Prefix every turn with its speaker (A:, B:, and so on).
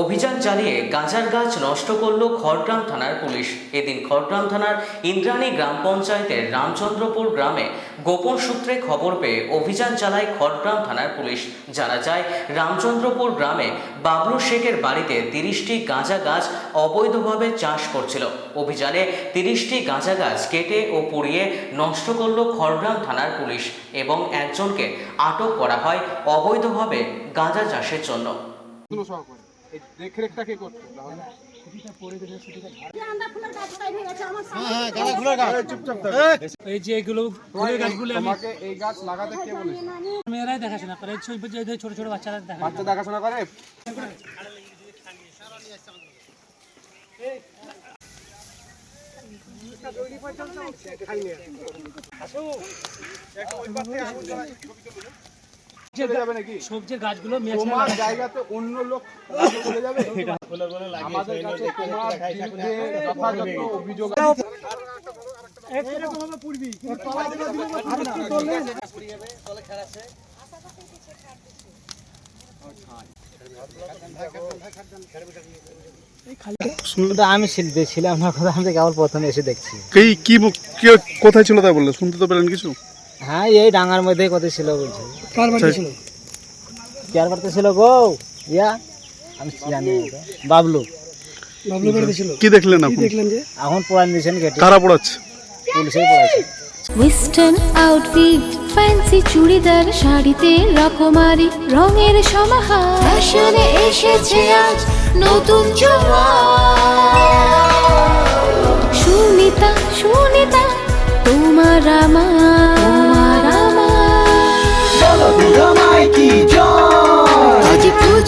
A: অভিযান চালিয়ে গাঁজার গাছ নষ্ট করল খড়গ্রাম থানার পুলিশ। এদিন খড়গ্রাম থানার ইন্দ্রাণী গ্রাম পঞ্চায়েতের রামচন্দ্রপুর গ্রামে গোপন সূত্রে খবর পেয়ে অভিযান চালায় খড়গ্রাম থানার পুলিশ। জানা যায়, রামচন্দ্রপুর গ্রামে বাবলু শেখের বাড়িতে তিরিশটি গাঁজা গাছ অবৈধভাবে চাষ করছিল। অভিযানে তিরিশটি গাঁজা গাছ কেটে ও পুড়িয়ে নষ্ট করল খড়গ্রাম থানার পুলিশ এবং একজনকে আটক করা হয় অবৈধভাবে গাঁজা চাষের জন্য।
B: এই দেখরেখটা কে করতো তাহলে
C: এই যে এগুলো গাছগুলো আমি
B: এই গাছ লাগাতে কে বলেছে?
C: মেয়েরাই দেখাশোনা করে এই ছোট ছোট- ছোট ছোট বাচ্চারা
B: বাচ্চা দেখাশোনা করে? যাবে নাকি
C: সবজির গাছগুলো
B: তোমার জায়গাতে অন্য লোক চলে যাবে? আমাদের কাছে তোমার বিরুদ্ধে যথাযথ অভিযোগ।
D: আমি ছিল- ছিলাম না কথা আমি কেবল প্রথমে এসে দেখছি।
E: এই কি মু- কে কোথায় ছিল তাই বললে? শুনতে তো পেলেন কিছু?
D: হ্যাঁ এই ডাঙার মধ্যে কত ছিল বলছে। কেয়ার করতে ছিল? গো? ইয়া? আমি জানি ওটা। বাবলু।
E: কি দেখলেন আপনি
D: এখন? পড়ান দিয়েছেন কেটে
E: কারা পড়াচ্ছে?
D: পুলিশেই পড়াচ্ছে।
F: ওয়েস্টার্ন আউটফিট ফ্যান্সি চুড়িদার শাড়িতে রকমারি রঙের সমাহার। ফ্যাশনে এসেছে আজ নতুন সুনিতা সুনিতা